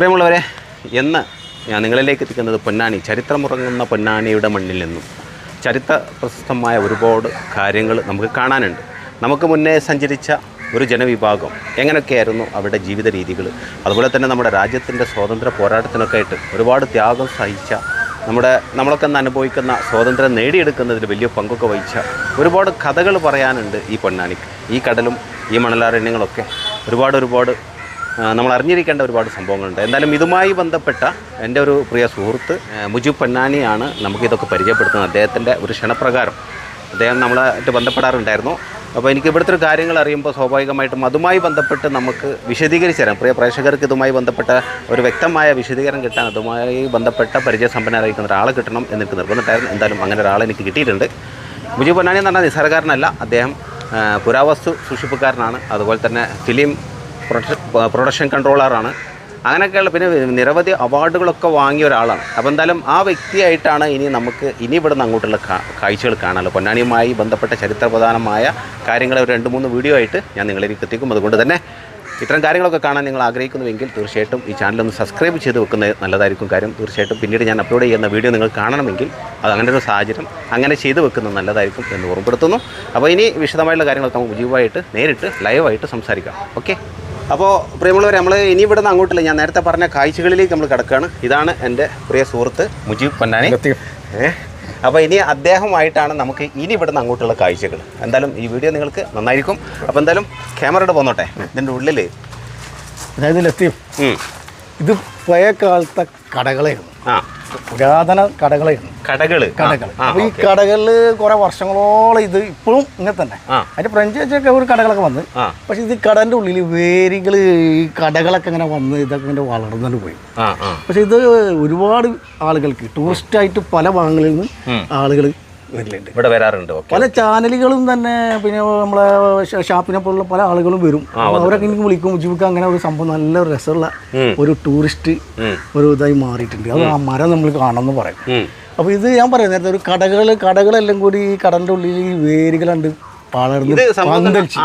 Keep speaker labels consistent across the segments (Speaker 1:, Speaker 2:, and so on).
Speaker 1: പ്രിയമുള്ളവരെ എന്ന് ഞാൻ നിങ്ങളിലേക്ക് എത്തിക്കുന്നത് പൊന്നാനി ചരിത്രമുറങ്ങുന്ന പൊന്നാനിയുടെ മണ്ണിൽ നിന്നും. ചരിത്ര പ്രശസ്തമായ ഒരുപാട് കാര്യങ്ങൾ നമുക്ക് കാണാനുണ്ട്. നമുക്ക് മുന്നേ സഞ്ചരിച്ച ഒരു ജനവിഭാഗം എങ്ങനെയൊക്കെയായിരുന്നു അവരുടെ ജീവിത രീതികൾ? അതുപോലെ തന്നെ നമ്മുടെ രാജ്യത്തിന്റെ സ്വാതന്ത്ര്യ പോരാട്ടത്തിനൊക്കെ ആയിട്ട് ഒരുപാട് ത്യാഗം സഹിച്ച നമ്മുടെ നമ്മളൊക്കെ ഇന്ന് അനുഭവിക്കുന്ന സ്വാതന്ത്ര്യം നേടിയെടുക്കുന്നതിൽ വലിയ പങ്കൊക്കെ വഹിച്ച ഒരുപാട് കഥകൾ പറയാനുണ്ട് ഈ പൊന്നാനിക്ക്. ഈ കടലും ഈ മണലാരണ്യങ്ങളൊക്കെ ഒരുപാട് ഒരുപാട് നമ്മൾ അറിഞ്ഞിരിക്കേണ്ട ഒരുപാട് സംഭവങ്ങളുണ്ട്. എന്തായാലും ഇതുമായി ബന്ധപ്പെട്ട എന്റെ ഒരു പ്രിയ സുഹൃത്ത് മുജീബ് പൊന്നാനിയാണ് നമുക്കിതൊക്കെ പരിചയപ്പെടുത്തുന്നത്. അദ്ദേഹത്തിന്റെ ഒരു ക്ഷണപ്രകാരം അദ്ദേഹം നമ്മളായിട്ട് ബന്ധപ്പെടാറുണ്ടായിരുന്നു. അപ്പോൾ എനിക്ക് ഇവിടുത്തെ ഒരു കാര്യങ്ങൾ അറിയുമ്പോൾ സ്വാഭാവികമായിട്ടും അതുമായി ബന്ധപ്പെട്ട് നമുക്ക് വിശദീകരിച്ച് തരാം. പ്രിയ പ്രേക്ഷകർക്ക് ഇതുമായി ബന്ധപ്പെട്ട ഒരു വ്യക്തമായ വിശദീകരണം കിട്ടാൻ അതുമായി ബന്ധപ്പെട്ട പരിചയസമ്പന്നരായിരിക്കുന്ന ഒരാളെ കിട്ടണം എന്നെനിക്ക് നിർബന്ധിട്ടായിരുന്നു എന്തായാലും അങ്ങനെ ഒരാളെ എനിക്ക് കിട്ടിയിട്ടുണ്ട്. മുജീബ് പൊന്നാനി എന്ന് പറഞ്ഞാൽ നിസ്സാരക്കാരനല്ല. അദ്ദേഹം പുരാവസ്തു സൂക്ഷിപ്പുകാരനാണ്. അതുപോലെ തന്നെ ഫിലിം പ്രൊഡക്ഷൻ കൺട്രോളറാണ്. അങ്ങനെയൊക്കെയുള്ള പിന്നെ നിരവധി അവാർഡുകളൊക്കെ വാങ്ങിയ ഒരാളാണ്. അപ്പോൾ എന്തായാലും ആ വ്യക്തിയായിട്ടാണ് ഇനി നമുക്ക് ഇനി ഇവിടുന്ന് അങ്ങോട്ടുള്ള കാ- കാഴ്ചകൾ കാണാനുള്ളത്. പൊന്നാനിയുമായി ബന്ധപ്പെട്ട ചരിത്രപ്രധാനമായ കാര്യങ്ങൾ ഒരു രണ്ട് മൂന്ന് വീഡിയോ ആയിട്ട് ഞാൻ നിങ്ങളിലേക്ക് എത്തിക്കും അതുകൊണ്ട് തന്നെ ഇത്തരം കാര്യങ്ങളൊക്കെ കാണാൻ നിങ്ങൾ ആഗ്രഹിക്കുന്നുവെങ്കിൽ തീർച്ചയായിട്ടും ഈ ചാനൽ ഒന്ന് സബ്സ്ക്രൈബ് ചെയ്ത് വെക്കുന്നത് നല്ലതായിരിക്കും കാര്യം. തീർച്ചയായിട്ടും പിന്നീട് ഞാൻ അപ്ലോഡ് ചെയ്യുന്ന വീഡിയോ നിങ്ങൾ കാണണമെങ്കിൽ അത് അങ്ങനെ ഒരു സാഹചര്യം അങ്ങനെ ചെയ്ത് വെക്കുന്നത് നല്ലതായിരിക്കും എന്ന് ഓർമ്മപ്പെടുത്തുന്നു. അപ്പോൾ ഇനി വിശദമായിട്ടുള്ള കാര്യങ്ങളൊക്കെ നമുക്ക് ഉജീവായിട്ട് നേരിട്ട് ലൈവായിട്ട് സംസാരിക്കാം. ഓക്കെ അപ്പോൾ പ്രിയമുള്ളവർ നമ്മൾ ഇനി ഇവിടെ നിന്ന് അങ്ങോട്ടില്ല. ഞാൻ നേരത്തെ പറഞ്ഞ കാഴ്ചകളിലേക്ക് നമ്മൾ കിടക്കുകയാണ് ഇതാണ് എന്റെ പ്രിയ സുഹൃത്ത് മുജീബ് പൊന്നാനി. അപ്പോൾ ഇനി അദ്ദേഹമായിട്ടാണ് നമുക്ക് ഇനി ഇവിടെ നിന്ന് അങ്ങോട്ടുള്ള കാഴ്ചകൾ എന്തായാലും ഈ വീഡിയോ നിങ്ങൾക്ക് നന്നായിരിക്കും. അപ്പോൾ എന്തായാലും ക്യാമറയുടെ പോന്നോട്ടെ. ഇതിന്റെ ഉള്ളിൽ
Speaker 2: അതായത് ലത്തീഫ് ഇത് പഴയ കാലത്തെ കടകളായിരുന്നു
Speaker 1: ആ.
Speaker 2: പുരാതന കടകളായിരുന്നു കടകൾ.
Speaker 1: കടകൾ
Speaker 2: അപ്പൊ ഈ കടകളിൽ കുറെ വർഷങ്ങളോളം ഇത് ഇപ്പോഴും ഇങ്ങനെ തന്നെ. അതിന്റെ ഫ്രഞ്ച് വെച്ചൊക്കെ ഒരു കടകളൊക്കെ വന്ന്. പക്ഷെ ഇത് കടന്റെ ഉള്ളിൽ വേരികൾ ഈ കടകളൊക്കെ ഇങ്ങനെ വന്ന് ഇതൊക്കെ ഇങ്ങനെ വളർന്നുകൊണ്ട് പോയി. പക്ഷെ ഇത് ഒരുപാട് ആളുകൾക്ക് ടൂറിസ്റ്റ് ആയിട്ട് പല ഭാഗങ്ങളിൽ നിന്ന് ആളുകൾ വരലുണ്ട്
Speaker 1: ഇവിടെ വരാറുണ്ട്.
Speaker 2: പല ചാനലുകളും തന്നെ പിന്നെ നമ്മളെ ഷാപ്പിനെ പോലുള്ള പല ആളുകളും വരും. അവരൊക്കെ എനിക്ക് വിളിക്കും ജീവിക്കാൻ അങ്ങനെ ഒരു സംഭവം നല്ല രസമുള്ള ഒരു ടൂറിസ്റ്റ് ഒരു ഇതായി മാറിയിട്ടുണ്ട്. അത് ആ മരം നമ്മൾ കാണണമെന്ന് പറയും.
Speaker 1: അപ്പൊ
Speaker 2: അപ്പോൾ ഇത് ഞാൻ പറയാം നേരത്തെ ഒരു കടകൾ കടകളെല്ലാം കൂടി ഈ കടലിന്റെ ഉള്ളിൽ ഈ വേരുകളുണ്ട് വളർന്ന്
Speaker 1: ഇത്
Speaker 2: പന്തലിച്ച്.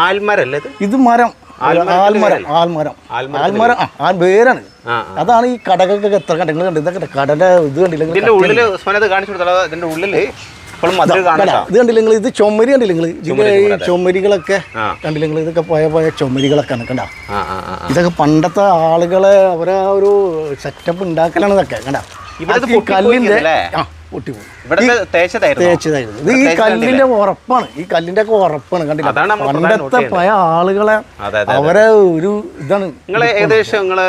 Speaker 2: മരം. ആൽമരം ആൽമരം. ആൽമരം ആ വേരാണ് അതാണ് ഈ കടകൾക്കൊക്കെ എത്ര കടകൾ കണ്ടത് ഇതൊക്കെ കടയുടെ ഇത് കണ്ടില്ല.
Speaker 1: കാണിച്ചു കൊടുത്താലോ? ഇതിന്റെ ഉള്ളിൽ
Speaker 2: ഇത് കണ്ടില്ല നിങ്ങൾ ഇത് ചുമരി കണ്ടില്ല നിങ്ങൾ ഇതിന്റെ ഈ ചുമരികളൊക്കെ. കണ്ടില്ല നിങ്ങൾ ഇതൊക്കെ പോയ പോയ ചുമരികളൊക്കെ കണ്ട. ഇതൊക്കെ പണ്ടത്തെ ആളുകളെ അവരെ ഒരു സെറ്റപ്പ് ഉണ്ടാക്കലാണ് ഇതൊക്കെ കണ്ട? കല്ലിന്റെ പൊട്ടിപ്പോയി.
Speaker 1: തേച്ചതായിരുന്നു.
Speaker 2: ഇത് ഈ കല്ലിന്റെ ഉറപ്പാണ്. ഈ കല്ലിന്റെ ഒക്കെ ഉറപ്പാണ്. കണ്ടില്ല? പണ്ടത്തെ പല ആളുകളെ അവരെ ഒരു ഇതാണ്
Speaker 1: നിങ്ങൾ ഏകദേശം നിങ്ങളെ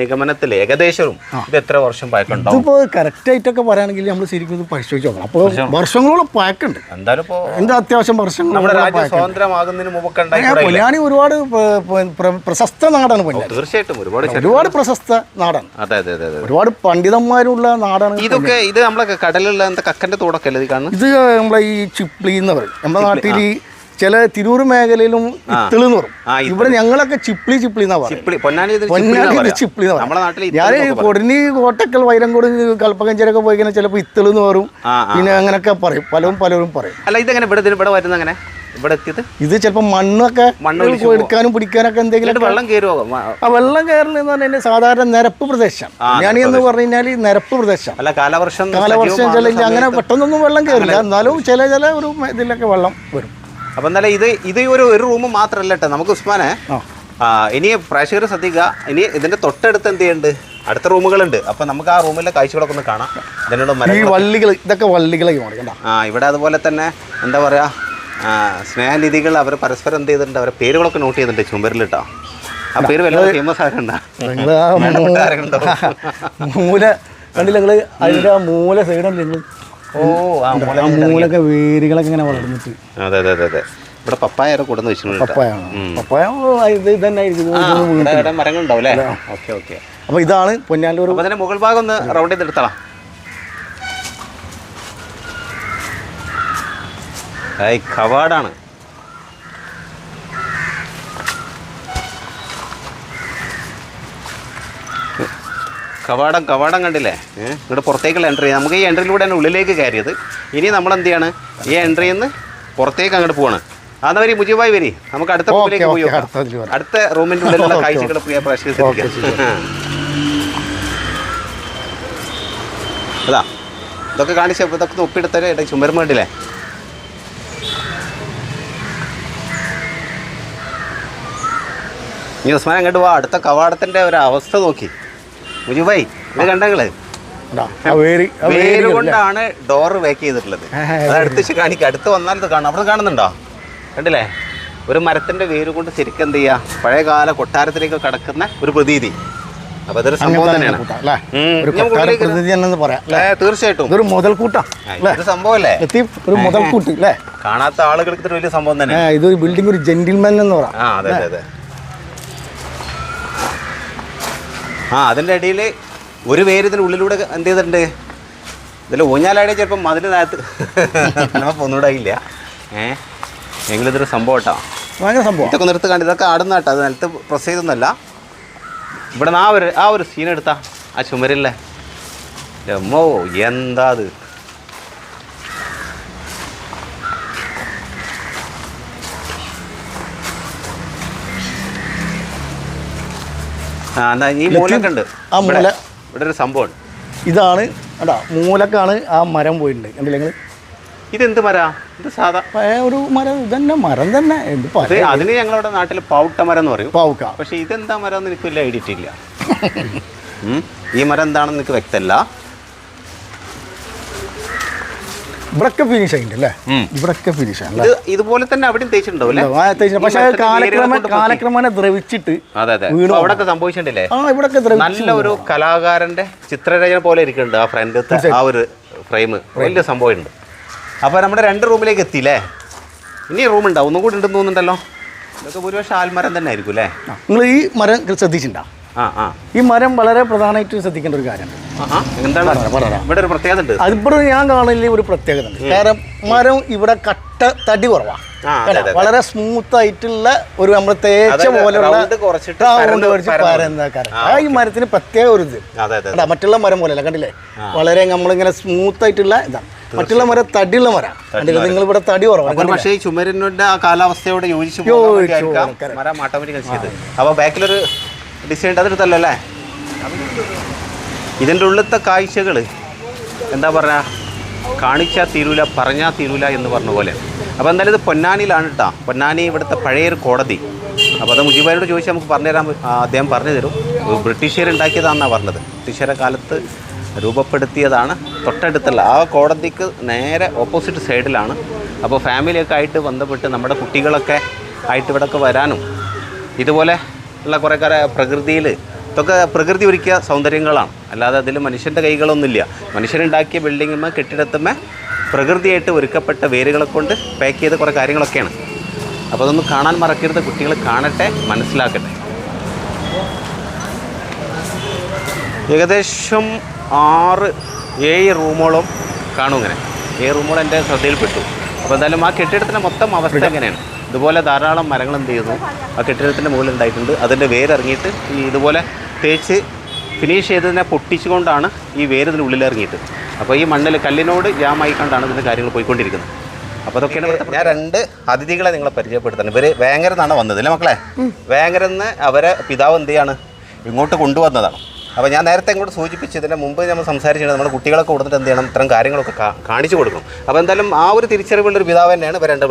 Speaker 1: നിഗമനത്തിൽ ഏകദേശവും ഇത് എത്ര വർഷം പഴക്കുണ്ടോ
Speaker 2: ഇതിപ്പോ കറക്റ്റ് ആയിട്ടൊക്കെ പറയുകയാണെങ്കിൽ നമ്മൾ ശരിക്കും ഇത് പരിശോധിച്ച് നോക്കണം. അപ്പോൾ വർഷങ്ങളോളം പഴക്കുണ്ട്
Speaker 1: എന്തായാലും
Speaker 2: എന്താ അത്യാവശ്യം വർഷങ്ങൾ
Speaker 1: നമ്മുടെ രാജ്യം ഉണ്ടായി
Speaker 2: പൊന്നാനി ഒരുപാട് പ്ര- പ്ര- പ്ര- പ്രശസ്ത നാടാണ് പൊന്നാനി.
Speaker 1: തീർച്ചയായിട്ടും ഒരുപാട്
Speaker 2: ഒരുപാട് പ്രശസ്ത നാടാണ്.
Speaker 1: അതെ അതെ അതെ
Speaker 2: ഒരുപാട് പണ്ഡിതന്മാരുള്ള നാടാണ്
Speaker 1: ഇതൊക്കെ ഇത് നമ്മളെ കടലിലുള്ള എന്താ കക്കന്റെ തോടൊക്കെ അല്ലേ ഇത് കാണുന്നത്
Speaker 2: ഇത് നമ്മളെ ഈ ചിപ്ലി എന്ന് പറയും. നമ്മുടെ നാട്ടിൽ ഈ ചില തിരൂർ മേഖലയിലും ഇത്തിൾ എന്ന് പറയും. ഇവിടെ ഞങ്ങളൊക്കെ ചിപ്ലി ചിപ്ലി എന്നാ പറയും.
Speaker 1: പൊന്നാനി
Speaker 2: ചിപ്ലി എന്ന്
Speaker 1: പറയാ.
Speaker 2: ഞാൻ കൊടിനി കോട്ടക്കൽ വൈരങ്കോട് കൽപ്പകഞ്ചേരൊക്കെ പോയി കഴിഞ്ഞാൽ ചിലപ്പോൾ ഇത്തിൾ എന്ന് പറയും. പിന്നെ അങ്ങനെയൊക്കെ പറയും. പലരും പലരും പറയും.
Speaker 1: അല്ല ഇതെങ്ങനെ ഇവിടെ ഇവിടെ വരുന്ന അങ്ങനെ ഇവിടെ എത്തിയത്?
Speaker 2: ഇത് ചിലപ്പോൾ മണ്ണൊക്കെ
Speaker 1: മണ്ണ്
Speaker 2: എടുക്കാനും പിടിക്കാനൊക്കെ എന്തെങ്കിലും
Speaker 1: വെള്ളം കയറുമോ
Speaker 2: ആ വെള്ളം കയറലെന്ന് പറഞ്ഞാൽ സാധാരണ നിരപ്പ് പ്രദേശം. ഞാൻ എന്ന് പറഞ്ഞു കഴിഞ്ഞാൽ നിരപ്പ് പ്രദേശം.
Speaker 1: അല്ല കാലവർഷം
Speaker 2: കാലവർഷം ചില അങ്ങനെ പെട്ടെന്നൊന്നും വെള്ളം കയറില്ല എന്നാലും ചില ചില ഒരു ഇതിലൊക്കെ വെള്ളം വരും.
Speaker 1: അപ്പൊ എന്തായാലും ഇത് ഇത് ഒരു ഒരു റൂം മാത്രമല്ല കേട്ടോ നമുക്ക് ഉസ്മാനെ ഇനി പ്രേക്ഷകർ ശ്രദ്ധിക്കുക. ഇനി ഇതിന്റെ തൊട്ടടുത്ത് എന്ത് ചെയ്യുന്നുണ്ട് അടുത്ത റൂമുകളുണ്ട്. അപ്പൊ നമുക്ക് ആ റൂമിലെ കാഴ്ചകളൊക്കെ ഒന്ന് കാണാം. ഇതിനോട്
Speaker 2: ഈ വള്ളികൾ ഇതൊക്കെ വള്ളികളായി
Speaker 1: ആ ഇവിടെ അതുപോലെ തന്നെ എന്താ പറയാ സ്നേഹനിധികൾ അവർ പരസ്പരം എന്ത് ചെയ്തിട്ടുണ്ട്? അവരെ പേരുകളൊക്കെ നോട്ട് ചെയ്തിട്ടുണ്ട് ചുമരിൽ കേട്ടോ ആ പേര് വല്ല ഫേമസ് ആകണ്ട?
Speaker 2: മൂല കണ്ടില്ല നിങ്ങൾ? അതിന്റെ മൂല സൈഡുണ്ട് നിങ്ങൾ
Speaker 1: ഓ ആ മൂല
Speaker 2: മൂലൊക്കെ വേരുകളൊക്കെ ഇങ്ങനെ വളർന്നിട്ട്.
Speaker 1: അതെ അതെ അതെ അതെ. ഇവിടെ പപ്പായ കൊടുന്ന് വെച്ചിട്ടുണ്ട് കേട്ടോ.
Speaker 2: പപ്പായ ഇത് തന്നെ
Speaker 1: മരങ്ങളുണ്ടാവും അല്ലേ? Okay okay.
Speaker 2: അപ്പൊ ഇതാണ് പൊന്നാലൂർ
Speaker 1: അതിന്റെ മുകൾ ഭാഗം ഒന്ന് റൗണ്ട് ചെയ്തെടുത്തളാം. ഏയ് കവാടാണ്. കവാടം കവാടം കണ്ടില്ലേ? ഇവിടെ പുറത്തേക്കുള്ള എൻട്രി നമുക്ക് ഈ എൻട്രിയിലൂടെയാണ് ഉള്ളിലേക്ക് കയറിയത്. ഇനി നമ്മൾ എന്ത് ചെയ്യാണ്? ഈ എൻട്രിയിൽ നിന്ന് പുറത്തേക്ക് അങ്ങോട്ട് പോവാണ്. അന്ന് വരി മുജീബായി വരി. നമുക്ക് അടുത്ത റൂമിലേക്ക് പോയി അടുത്ത റൂമിന്റെ ഉള്ളിലുള്ള കാഴ്ചകൾ പ്രിയ ശ്രദ്ധിക്കുക. അതാ ഇതൊക്കെ കാണിച്ച ഇതൊക്കെ ഒപ്പിയെടുത്തേ ചുമരുമേണ്ടില്ലേ ഇനി ഉസ്മാൻ അങ്ങോട്ട് വാ. അടുത്ത കവാടത്തിന്റെ ഒരു അവസ്ഥ നോക്കി. മുജുബായി ഇത്
Speaker 2: കണ്ടങ്ങൾ വേര്
Speaker 1: കൊണ്ടാണ് ഡോർ വേക്ക് ചെയ്തിട്ടുള്ളത്. അത് അടുത്ത് കാണിക്കുക അടുത്ത് വന്നാൽ ഇത് കാണാം. അവിടെ കാണുന്നുണ്ടോ? കണ്ടില്ലേ? ഒരു മരത്തിന്റെ വേര് കൊണ്ട് ശരിക്കും എന്ത് ചെയ്യുക പഴയകാല കൊട്ടാരത്തിലേക്ക് കടക്കുന്ന ഒരു പ്രതീതി. അതൊരു സംഭവം തന്നെയാണ്.
Speaker 2: ഒരു
Speaker 1: തീർച്ചയായിട്ടും.
Speaker 2: മുതൽക്കൂട്ടാ
Speaker 1: സംഭവമല്ലേ
Speaker 2: ഒരു മുതൽക്കൂട്ട് അല്ലേ?
Speaker 1: കാണാത്ത ആളുകൾക്ക് വലിയ സംഭവം തന്നെ.
Speaker 2: ഇതൊരു ബിൽഡിംഗ് ഒരു ജെന്റിൽമാൻ എന്ന് പറയാം
Speaker 1: അതെ അതെ ആ അതിന്റെ ഇടയിൽ ഒരു പേര് ഇതിന്റെ ഉള്ളിലൂടെ എന്ത് ചെയ്തിട്ടുണ്ട്? ഇതിൽ ഊഞ്ഞാലാടി ചിലപ്പം മതിലിനകത്ത് നമുക്ക് ഒന്നുകൂടെ ഇല്ല ഏ എങ്കിലും ഇതൊരു സംഭവം കേട്ടോ.
Speaker 2: ഭയങ്കര സംഭവം.
Speaker 1: ഇതൊക്കെ നിർത്ത് കണ്ട് ഇതൊക്കെ ആടുന്ന കേട്ടോ അത് നിലത്ത് പ്രസ് ചെയ്തൊന്നുമല്ല. ഇവിടെ നിന്ന് ആ ഒരു ആ ഒരു സീൻ എടുത്താ ആ ചുമരില്ലേ? അമ്മോ എന്താ അത്? ഈ മൂലൊക്കെ ഉണ്ട്.
Speaker 2: ആ മൂല.
Speaker 1: ഇവിടെ ഇവിടെ ഒരു സംഭവം
Speaker 2: ഇതാണ് മൂലക്കാണ് ആ മരം പോയിട്ടുണ്ട്. എന്തില്ലെങ്കിൽ
Speaker 1: ഇതെന്ത് മരാ? ഇത് സാധാ
Speaker 2: ഒരു മരം ഇതന്നെ മരം തന്നെ. എന്ത്
Speaker 1: അതിന് ഞങ്ങളുടെ നാട്ടിൽ പൗട്ട മരം എന്ന് പറയും.
Speaker 2: പൗക്ക
Speaker 1: പക്ഷെ ഇതെന്താ മരം എന്ന് എനിക്ക് വലിയ ഐഡിയ ഇല്ല. ഈ മരം എന്താണെന്ന് എനിക്ക് വ്യക്തമല്ല.
Speaker 2: ഇവിടൊക്കെ ഫിനിഷ് ആയിട്ടുണ്ട് അല്ലേ ഇവിടൊക്കെ ഫിനിഷ് ആണ്
Speaker 1: ഇതുപോലെ തന്നെ അവിടെയും തേച്ചിട്ടുണ്ടാവും അല്ലേ? കാലക്രമേണ
Speaker 2: കാലക്രമേണ ദ്രവിച്ചിട്ട്
Speaker 1: അവിടെയൊക്കെ സംഭവിച്ചിട്ടില്ലേ
Speaker 2: ആ ഇവിടൊക്കെ
Speaker 1: നല്ല ഒരു കലാകാരന്റെ ചിത്രരചന പോലെ ഇരിക്കുന്നുണ്ട് ആ ഫ്രണ്ട് ആ ഒരു ഫ്രെയിം വലിയ സംഭവമുണ്ട്. അപ്പൊ നമ്മുടെ രണ്ട് റൂമിലേക്ക് എത്തിയില്ലേ ഇനി റൂം ഉണ്ടാവും. ഒന്നും കൂടി ഉണ്ടെന്ന് തോന്നുന്നുണ്ടല്ലോ? ഇതൊക്കെ ഭൂരിപക്ഷം ആൽമരം തന്നെ ആയിരിക്കും അല്ലേ?
Speaker 2: നിങ്ങൾ ഈ മരം ശ്രദ്ധിച്ചിട്ടുണ്ടോ? ഈ മരം വളരെ പ്രധാനമായിട്ട് ശ്രദ്ധിക്കേണ്ട ഒരു കാര്യമുണ്ട്
Speaker 1: ഉണ്ട്.
Speaker 2: അതിവിടെ ഞാൻ കാണില്ല ഒരു പ്രത്യേകത ഉണ്ട്. കാരണം മരം ഇവിടെ കട്ട തടി കുറവാണ്. വളരെ സ്മൂത്ത് ആയിട്ടുള്ള ഒരു നമ്മൾ തേച്ച പോലെയുള്ള. ഈ മരത്തിന് പ്രത്യേക ഒരു ഇത്.
Speaker 1: അതെ
Speaker 2: മറ്റുള്ള മരം പോലെയല്ല കണ്ടില്ലേ? വളരെ നമ്മളിങ്ങനെ സ്മൂത്ത് ആയിട്ടുള്ള ഇതാണ് മറ്റുള്ള മരം തടിയുള്ള മരം. കണ്ടില്ല? നിങ്ങൾ ഇവിടെ തടി കുറവാണ്.
Speaker 1: പക്ഷേ ചുമരിനുടെ ആ കാലാവസ്ഥയോട് യോജിച്ചു അപ്പോൾ ബാക്കിലൊരു ഡിസൈൻ അതെടുത്തല്ലോ അല്ലേ? ഇതിന്റെ ഉള്ളിലത്തെ കാഴ്ചകൾ എന്താ പറയുക കാണിച്ചാൽ തീരൂല പറഞ്ഞാൽ തീരൂല എന്ന് പറഞ്ഞ പോലെ. അപ്പോൾ എന്തായാലും ഇത് പൊന്നാനിയിലാണ് കേട്ടോ പൊന്നാനി ഇവിടുത്തെ പഴയൊരു കോടതി. അപ്പോൾ അത് മുജീബാരോട് ചോദിച്ചാൽ നമുക്ക് പറഞ്ഞുതരാൻ അദ്ദേഹം പറഞ്ഞു തരും. ബ്രിട്ടീഷുകാർ ഉണ്ടാക്കിയതാണെന്നാണ് പറഞ്ഞത്. ബ്രിട്ടീഷുകാരുടെ കാലത്ത് രൂപപ്പെടുത്തിയതാണ്. തൊട്ടടുത്തുള്ള ആ കോടതിക്ക് നേരെ ഓപ്പോസിറ്റ് സൈഡിലാണ് അപ്പോൾ ഫാമിലിയൊക്കെ ആയിട്ട് ബന്ധപ്പെട്ട് നമ്മുടെ കുട്ടികളൊക്കെ ആയിട്ട് ഇവിടെയൊക്കെ വരാനും. ഇതുപോലെ ഉള്ള കുറേ കുറേ പ്രകൃതിയിൽ ഇതൊക്കെ പ്രകൃതി ഒരുക്കിയ സൗന്ദര്യങ്ങളാണ്. അല്ലാതെ അതിൽ മനുഷ്യന്റെ കൈകളൊന്നുമില്ല. മനുഷ്യനുണ്ടാക്കിയ ബിൽഡിങ്ങുമ്മ കെട്ടിടത്തുമ്മ പ്രകൃതിയായിട്ട് ഒരുക്കപ്പെട്ട വേരുകളെ കൊണ്ട് പാക്ക് ചെയ്ത കുറേ കാര്യങ്ങളൊക്കെയാണ്. അപ്പോൾ അതൊന്നും കാണാൻ മറക്കരുത്. കുട്ടികൾ കാണട്ടെ മനസ്സിലാക്കട്ടെ. ഏകദേശം ആറ് ഏഴ് റൂമോളം കാണും ഇങ്ങനെ. ഏഴ് റൂമോളം എന്റെ ശ്രദ്ധയിൽപ്പെട്ടു. അപ്പോൾ എന്തായാലും ആ കെട്ടിടത്തിന്റെ മൊത്തം അവസ്ഥ എങ്ങനെയാണ്? ഇതുപോലെ ധാരാളം മരങ്ങൾ എന്ത് ചെയ്യുന്നു ആ കെട്ടിടത്തിന്റെ മുകളിൽ ഉണ്ടായിട്ടുണ്ട്. അതിന്റെ വേരിറങ്ങിയിട്ട് ഈ ഇതുപോലെ തേച്ച് ഫിനിഷ് ചെയ്തതിനെ പൊട്ടിച്ചുകൊണ്ടാണ് ഈ വേര് ഇതിന് ഉള്ളിൽ ഇറങ്ങിയിട്ട്. അപ്പോൾ ഈ മണ്ണിൽ കല്ലിനോട് ജാമായി കണ്ടാണ് ഇതിന്റെ കാര്യങ്ങൾ പോയിക്കൊണ്ടിരിക്കുന്നത്. അപ്പോൾ അതൊക്കെയാണ് ഞാൻ രണ്ട് അതിഥികളെ നിങ്ങളെ പരിചയപ്പെടുത്തണം. ഇവർ വേങ്ങരെന്നാണ് വന്നത് അല്ലേ മക്കളെ? വേങ്ങരെന്ന് അവരെ പിതാവ് എന്ത് ചെയ്യാണ്? ഇങ്ങോട്ട് കൊണ്ടുവന്നതാണ്. അപ്പോൾ ഞാൻ നേരത്തെ ഇങ്ങോട്ട് സൂചിപ്പിച്ചതിന് മുമ്പ് നമ്മൾ സംസാരിച്ചിട്ട് നമ്മുടെ കുട്ടികളൊക്കെ കൊടുത്തിട്ട് എന്ത് ചെയ്യണം? ഇത്തരം കാര്യങ്ങളൊക്കെ കാണിച്ചു കൊടുക്കണം അപ്പോൾ എന്തായാലും ആ ഒരു തിരിച്ചറിവുള്ള ഒരു പിതാവ് തന്നെയാണ് ഇവർ രണ്ട്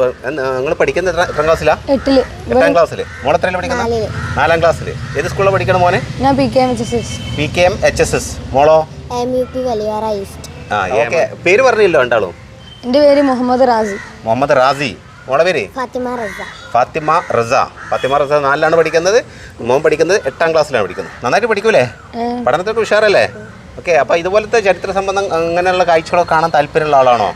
Speaker 1: നിങ്ങൾ പഠിക്കുന്നത് എത്ര- എത്രാം ക്ലാസ്സിലാണ്
Speaker 3: എട്ടിൽ.
Speaker 1: എട്ടാം ക്ലാസ്സിൽ മോളെത്രയിൽ പഠിക്കുന്നത് നാലാം ക്ലാസ്സിൽ ഏത് സ്കൂളിൽ പഠിക്കണം മോനെ?
Speaker 3: ഞാൻ P K M H S S
Speaker 1: P K M H S S മോളോ?
Speaker 3: M U P Valiyara east
Speaker 1: ആ ഓക്കെ. പേര് പറഞ്ഞില്ലോ രണ്ടാളും.
Speaker 3: എന്റെ പേര് മുഹമ്മദ് റാസി.
Speaker 1: മുഹമ്മദ് റാസി. മോളെ പേര്?
Speaker 3: ഫാത്തിമ റസ.
Speaker 1: ഫാത്തിമ റസ. നാലിലാണ് പഠിക്കുന്നത്. മോൻ പഠിക്കുന്നത് എട്ടാം ക്ലാസ്സിലാണ് പഠിക്കുന്നത്. നന്നായിട്ട് പഠിക്കൂലേ? പഠനത്തോട്ട് ഉഷാറല്ലേ? ഓക്കെ അപ്പോൾ ഇതുപോലത്തെ ചരിത്ര സംബന്ധം അങ്ങനെയുള്ള കാഴ്ചകളൊക്കെ കാണാൻ താല്പര്യമുള്ള ആളാണോ?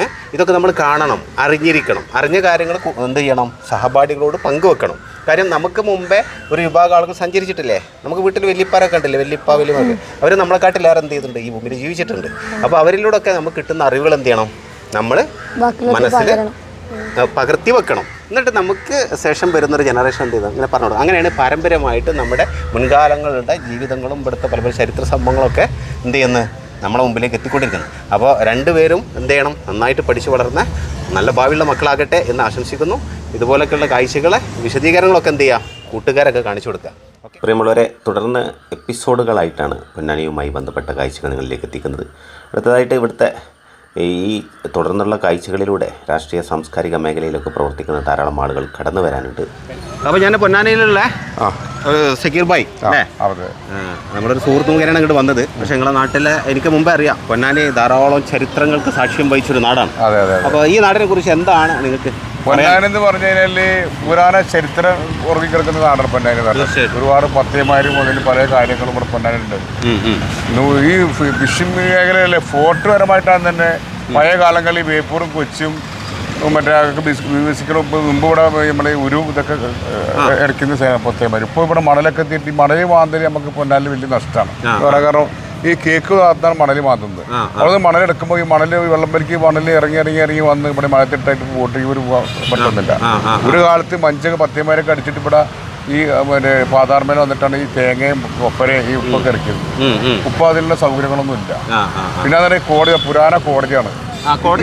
Speaker 1: ഏഹ് ഇതൊക്കെ നമ്മൾ കാണണം അറിഞ്ഞിരിക്കണം. അറിഞ്ഞ കാര്യങ്ങൾ എന്ത് ചെയ്യണം? സഹപാഠികളോട് പങ്കുവെക്കണം. കാര്യം നമുക്ക് മുമ്പേ ഒരു വിഭാഗം ആളുകൾ സഞ്ചരിച്ചിട്ടില്ലേ? നമുക്ക് വീട്ടിൽ വല്യപ്പാരൊക്കെ ഉണ്ടല്ലേ? വല്യപ്പ വലിയ അവർ നമ്മളെക്കാട്ടിലേറെ എന്ത് ചെയ്തിട്ടുണ്ട് ഈ ഭൂമിയിൽ ജീവിച്ചിട്ടുണ്ട്. അപ്പോൾ അവരിലൂടെയൊക്കെ നമുക്ക് കിട്ടുന്ന അറിവുകൾ എന്ത് ചെയ്യണം? നമ്മൾ
Speaker 3: മനസ്സിലാക്കണം
Speaker 1: മനസ്സിൽ പകർത്തി വെക്കണം. എന്നിട്ട് നമുക്ക് ശേഷം വരുന്നൊരു ജനറേഷൻ എന്ത് ചെയ്താൽ ഇങ്ങനെ പറഞ്ഞോളൂ. അങ്ങനെയാണ് പാരമ്പര്യമായിട്ട് നമ്മുടെ മുൻകാലങ്ങളുടെ ജീവിതങ്ങളും ഇവിടുത്തെ പല പല ചരിത്ര സംഭവങ്ങളൊക്കെ എന്ത് ചെയ്യുന്നത് നമ്മുടെ മുമ്പിലേക്ക് എത്തിക്കൊണ്ടിരിക്കുന്നത് അപ്പോൾ രണ്ടുപേരും എന്ത് ചെയ്യണം? നന്നായിട്ട് പഠിച്ചു വളർന്ന നല്ല ഭാവിയുള്ള മക്കളാകട്ടെ എന്ന് ആശംസിക്കുന്നു. ഇതുപോലൊക്കെയുള്ള കാഴ്ചകളെ വിശദീകരണങ്ങളൊക്കെ എന്ത് ചെയ്യുക? കൂട്ടുകാരൊക്കെ കാണിച്ചു കൊടുക്കുക. പ്രിയമുള്ളവരെ തുടർന്ന് എപ്പിസോഡുകളായിട്ടാണ് പൊന്നാനിയുമായി ബന്ധപ്പെട്ട കാഴ്ചകൾ നിങ്ങളിലേക്ക് എത്തിക്കുന്നത്. അടുത്തതായിട്ട് ഇവിടുത്തെ ഈ തുടർന്നുള്ള കാഴ്ചകളിലൂടെ രാഷ്ട്രീയ സാംസ്കാരിക മേഖലയിലൊക്കെ പ്രവർത്തിക്കുന്ന ധാരാളം ആളുകൾ കടന്നു വരാനുണ്ട്. അപ്പോൾ ഞാൻ പൊന്നാനയിലുള്ള? സക്കീർ ബായ് അല്ലേ?
Speaker 4: അതെ.
Speaker 1: ആ, നമ്മുടെ ഒരു സുഹൃത്തു മുഖേനയാണ് ഇങ്ങോട്ട് വന്നത്. പക്ഷേ നിങ്ങളെ നാട്ടിലെ എനിക്ക് മുമ്പേ അറിയാം പൊന്നാനി ധാരാളം ചരിത്രങ്ങൾക്ക് സാക്ഷ്യം വഹിച്ചൊരു നാടാണ്.
Speaker 4: അതെ അതെ
Speaker 1: അപ്പോൾ ഈ നാടിനെ കുറിച്ച് എന്താണ് നിങ്ങൾക്ക്
Speaker 4: പൊന്നാനെന്ന് പറഞ്ഞു കഴിഞ്ഞാൽ പുരാണ ചരിത്രം ഉറങ്ങിക്കിടക്കുന്ന നാടാണ് പൊന്നാനി. ഒരുപാട് പത്തേമാര് മുതൽ പല കാര്യങ്ങളും ഇവിടെ പൊന്നാനുണ്ട്. ഈ ഫിഷിംഗ് മേഖലയിലെ ഫോർട്ട് പരമായിട്ടാണ് തന്നെ പഴയ കാലങ്ങളിൽ ബേപ്പൂറും കൊച്ചും മറ്റേ ഇപ്പൊ മുമ്പ് ഇവിടെ നമ്മളെ ഉരു ഇതൊക്കെ ഇടയ്ക്കുന്ന സേന പത്തേമാര്. ഇപ്പോൾ ഇവിടെ മണലൊക്കെ ഈ മണൽ മാന്തൽ നമുക്ക് പൊന്നാലിൽ വലിയ നഷ്ടമാണ്. കാരണം ഈ കേക്ക് താത്താണ് മണൽ
Speaker 1: മാറ്റുന്നത്.
Speaker 4: അവിടെ മണൽ എടുക്കുമ്പോൾ ഈ മണൽ വെള്ളം വലിക്ക് മണൽ ഇറങ്ങി ഇറങ്ങി ഇറങ്ങി വന്ന് ഇവിടെ മഴത്തിട്ടായിട്ട് പോട്ട് ഇവർ പറ്റുന്നില്ല ഒരു കാലത്ത് മഞ്ചൊക്കെ പത്തിയമാരൊക്കെ അടിച്ചിട്ട് ഇവിടെ ഈ പിന്നെ പാതാർമേൽ വന്നിട്ടാണ് ഈ തേങ്ങയും കൊപ്പരയും ഈ ഉപ്പൊക്കെ ഇറക്കിയത്. ഉപ്പ അതിലുള്ള സൗകര്യങ്ങളൊന്നും ഇല്ല. പിന്നെ അതെ കോടതി പുരാന കോടതിയാണ്.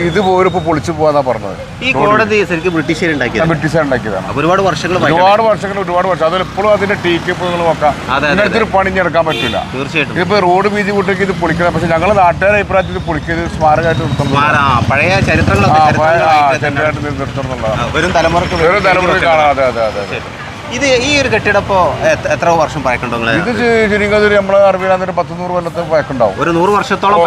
Speaker 4: ഇത് പോലും ഇപ്പൊ പൊളിച്ചു പോവാന്നാ പറഞ്ഞത്.
Speaker 1: ഈ കോടതി ശരിക്കും ബ്രിട്ടീഷുകാർ ഉണ്ടാക്കിയത്.
Speaker 4: ഉണ്ടാക്കിയതാണ്.
Speaker 1: ഒരുപാട് വർഷങ്ങൾ
Speaker 4: ഒരുപാട് വർഷങ്ങൾ ഒരുപാട് വർഷം. അതിൽ ഇപ്പോഴും അതിന്റെ ടീക്ക് നിങ്ങൾ നോക്കാം
Speaker 1: അതെ,
Speaker 4: ഇതിനടുത്തൊരു പണിഞ്ഞെടുക്കാൻ പറ്റില്ല
Speaker 1: തീർച്ചയായിട്ടും.
Speaker 4: ഇപ്പൊ റോഡ് വീതി കൂട്ടേക്ക് ഇത് പൊളിക്കണം. പക്ഷെ ഞങ്ങൾ നാട്ടുകാരെ അഭിപ്രായത്തിൽ ഇത് പൊളിക്കുന്നത് സ്മാരകമായിട്ട് നിർത്തുന്നു
Speaker 1: മാറാ, പഴയ ചരിത്രങ്ങളൊക്കെ
Speaker 4: നിർത്തണം എന്നുള്ളതാണ്.
Speaker 1: വരും തലമുറയ്ക്ക്
Speaker 4: വേറെ
Speaker 1: വേണ്ടി
Speaker 4: തലമുറ
Speaker 1: വെക്കണം.
Speaker 4: കാണാം അതെ അതെ അതെ.
Speaker 1: ഇത് ഈ ഒരു കെട്ടിടപ്പോ എത്ര വർഷം പഴക്കുണ്ടോ
Speaker 4: ഇത് ചുരുങ്ങി നമ്മളെ അറിവിലാന്നൊരു പത്ത് നൂറ് കൊല്ലത്തെ പഴക്കുണ്ടാവും
Speaker 1: ഒരു നൂറ് വർഷത്തോളം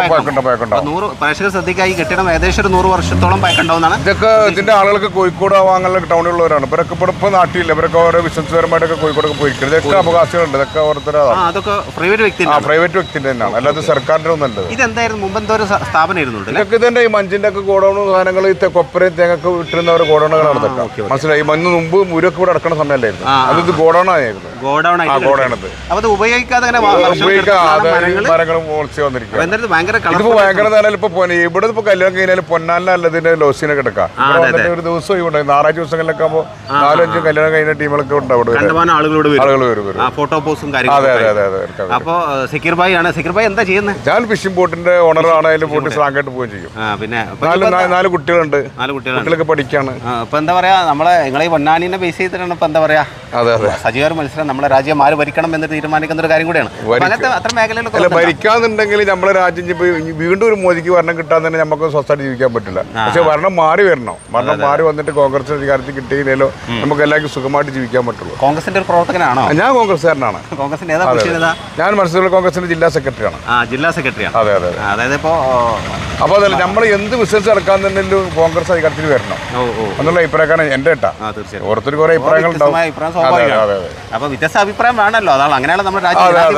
Speaker 1: നൂറ് പ്രേക്ഷകർ ശ്രദ്ധിക്കുക ഈ കെട്ടിടം ഏകദേശം ഒരു നൂറ് വർഷത്തോളം പഴക്കുണ്ടാവുന്നതാണ്
Speaker 4: ഇതൊക്കെ ഇതിന്റെ ആളുകൾക്ക് കോഴിക്കോട് വാങ്ങാനുള്ള ടൗണിലുള്ളവരാണ് ഇവരൊക്കെ ഇവിടെ ഇപ്പൊ നാട്ടിലില്ല. ഇവരൊക്കെ ഓരോ ബിസിനസ്സുകാരന്മാരൊക്കെ കോഴിക്കോടൊക്കെ പോയിരിക്കുന്നത് ഇതൊക്കെ അവകാശങ്ങളുണ്ട്. ഇതൊക്കെ ഓരോരുത്തരാണ്
Speaker 1: അതൊക്കെ പ്രൈവറ്റ് വ്യക്തി
Speaker 4: പ്രൈവറ്റ് വ്യക്തിന്റെ തന്നെയാണ്. അല്ലാതെ സർക്കാരിന്റെ ഒന്നല്ല ഇത്.
Speaker 1: ഇതെന്തായിരുന്നു? മുമ്പ് എന്തോ ഒരു സ്ഥാപനം ഇരുന്നുണ്ട്
Speaker 4: ഇതൊക്കെ ഇതിന്റെ ഈ മഞ്ചിന്റെ ഒക്കെ ഗോഡൌണും സാധനങ്ങൾ ഈ കൊപ്പരയും തേങ്ങൊക്കെ ഇട്ടിരുന്ന ഒരു ഗോഡൌണുകളാണ് ഇതൊക്കെ. മനസ്സിലായി? മഞ്ഞ് മുമ്പ് മുരൊക്കെ ഇവിടെ അടക്കണ സമയമല്ലായിരുന്നു
Speaker 1: ആ,
Speaker 4: അത് ഇത് ഗോഡൌൺ ഗോഡൌണത്
Speaker 1: അപ്പോൾ അത് ഉപയോഗിക്കാതെ അങ്ങനെ
Speaker 4: മരങ്ങളും? മുളച്ച് വന്നിരിക്കും
Speaker 1: എന്തായാലും ഭയങ്കര
Speaker 4: ഇതിപ്പോ ഭയങ്കര നല്ല ഇപ്പൊ ഇവിടെ ഇപ്പൊ കല്യാണം കഴിഞ്ഞാൽ പൊന്നാലിനല്ല ഇതിന്റെ ലോസിനെ കിടക്കാം. ഒരു ദിവസം ഇവിടെ ഞായറാഴ്ച ദിവസങ്ങളിലൊക്കെ ആകുമ്പോൾ നാലഞ്ച് കല്യാണം കഴിഞ്ഞ ടീമുകളൊക്കെ ഉണ്ട് അവിടെ ആളുകൾ വരും.
Speaker 1: ഫോട്ടോ പോസും കാര്യങ്ങളും
Speaker 4: അതെ അതെ എടുക്കാം.
Speaker 1: അപ്പോൾ സക്കീർ ഭായി ആണ്. സക്കീർ ഭായി എന്താ ചെയ്യുന്നത്
Speaker 4: ഞാൻ ഫിഷിംഗ് ബോട്ടിന്റെ ഓണറാണ് അതിൽ ബോട്ട് സ്ട്രാങ്കായിട്ട് പോവുകയും ചെയ്യും.
Speaker 1: പിന്നെ
Speaker 4: നാല് കുട്ടികളുണ്ട്.
Speaker 1: നാല്
Speaker 4: കുട്ടികളൊക്കെ പഠിക്കാണ്.
Speaker 1: ഇപ്പൊ എന്താ പറയാ? നമ്മളെ നിങ്ങളെ പൊന്നാനിനെ ബേസ് ചെയ്തിട്ടാണ് ഇപ്പൊ എന്താ പറയാ? സജീവ മത്സരം നമ്മുടെ രാജ്യം ആര് ഭരിക്കണം എന്ന് തീരുമാനിക്കുന്ന ഒരു കാര്യം കൂടിയാണ്. അങ്ങനത്തെ അത്ര മേഖലയിലൊക്കെ
Speaker 4: ഭരിക്കാന്നുണ്ടെങ്കിൽ നമ്മുടെ രാജ്യം വീണ്ടും ഒരു മോദിക്ക് ഭരണം കിട്ടാൻ തന്നെ നമുക്ക് സ്വസ്ഥമായിട്ട് ജീവിക്കാൻ പറ്റില്ല. പക്ഷെ ഭരണം മാറി വരണം. ഭരണം മാറി വന്നിട്ട് കോൺഗ്രസ് അധികാരത്തിൽ കിട്ടിയില്ലല്ലോ നമുക്ക് എല്ലാവർക്കും സുഖമായിട്ട് ജീവിക്കാൻ പറ്റുള്ളൂ.
Speaker 1: കോൺഗ്രസിന്റെ ഒരു പ്രവർത്തകനാണോ?
Speaker 4: ഞാൻ കോൺഗ്രസ്സുകാരനാണ്.
Speaker 1: കോൺഗ്രസിന്റെ ഏതാ
Speaker 4: ഞാൻ മനസ്സിലുള്ള കോൺഗ്രസിന്റെ ജില്ലാ സെക്രട്ടറിയാണ്.
Speaker 1: ജില്ലാ സെക്രട്ടറിയാണ്.
Speaker 4: അതെ അതെ
Speaker 1: ആ, അതായത് ഇപ്പോ
Speaker 4: അപ്പോൾ അതല്ല നമ്മൾ എന്ത് ബിസിനസ് നടക്കാൻ തന്നെ കോൺഗ്രസ് അധികാരത്തിൽ വരണം. എന്നുള്ള അഭിപ്രായക്കാരാണ് എന്റെ കേട്ടാ ഓരോരുത്തർ ഓരോ അഭിപ്രായങ്ങൾ ഉണ്ടാവും
Speaker 1: അഭിപ്രായം
Speaker 4: അതെ അതെ
Speaker 1: സ്വാഭാവികമാണ്
Speaker 4: അതെ. അതെ
Speaker 1: അപ്പൊ വ്യത്യസ്ത അഭിപ്രായം വേണമല്ലോ. അതാണ് അങ്ങനെയാണ് നമ്മുടെ രാജ്യം
Speaker 4: അതെ അതെ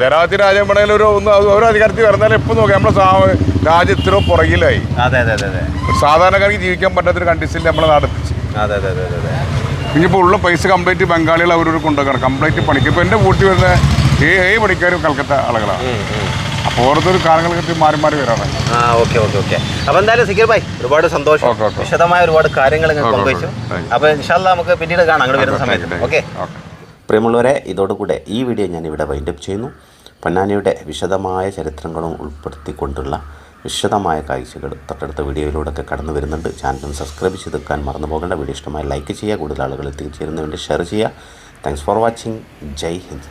Speaker 1: ജനാധിപത്യ
Speaker 4: രാജ്യം പണയിൽ ഒരു ഒന്ന് ഓരോ അധികാരത്തിൽ വരുന്നാലും എപ്പോൾ നോക്കാം. നമ്മുടെ സാ- രാജ്യം ഇത്ര പുറകിലായി.
Speaker 1: അതെ അതെ അതെ അതെ.
Speaker 4: ഒരു സാധാരണക്കാർക്ക് ജീവിക്കാൻ പറ്റാത്തൊരു കണ്ടീഷനിൽ നമ്മളെ നടത്തിച്ചു
Speaker 1: അതെ അതെ അതെ അതെ
Speaker 4: ഇനിയിപ്പോൾ ഉള്ള പൈസ കംപ്ലീറ്റ് ബംഗാളികൾ അവരോട് കൊണ്ടുവരണം കംപ്ലീറ്റ് പണിക്ക്. ഇപ്പോൾ എന്റെ കൂട്ടി വരുന്ന ഏ പണിക്കാരും കൽക്കത്ത ആളുകളാണ്. ഓരോരുത്തർ കാലങ്ങളൊക്കെ മാറി മാറി വരാണ്.
Speaker 1: ആ ഓക്കെ ഓക്കെ ഓക്കെ. അപ്പോൾ എന്തായാലും സിക്കിർ ഭായ് ഒരുപാട് സന്തോഷം. വിശദമായ ഒരുപാട് കാര്യങ്ങൾ പങ്കുവച്ചു. അപ്പോൾ ഇൻഷാല്ല നമുക്ക് പിന്നീട് കാണാം. അങ്ങോട്ട് വരുന്ന സമയത്ത്. ഓക്കെ?
Speaker 4: ഓക്കെ.
Speaker 1: പ്രിയമുള്ളവരെ ഇതോടുകൂടെ ഈ വീഡിയോ ഞാൻ ഇവിടെ വൈൻഡപ്പ് ചെയ്യുന്നു. പൊന്നാനിയുടെ വിശദമായ ചരിത്രങ്ങളും ഉൾപ്പെടുത്തിക്കൊണ്ടുള്ള വിശദമായ കാഴ്ചകൾ തൊട്ടടുത്ത വീഡിയോയിലൂടെയൊക്കെ കടന്നു വരുന്നുണ്ട്. ചാനലും സബ്സ്ക്രൈബ് ചെയ്ത് വെക്കാൻ മറന്നു പോകേണ്ട വീഡിയോ ഇഷ്ടമായി ലൈക്ക് ചെയ്യുക. കൂടുതൽ ആളുകൾ എത്തിച്ചേരുന്നതിന് വേണ്ടി ഷെയർ ചെയ്യുക. Thanks for watching Jai Hind.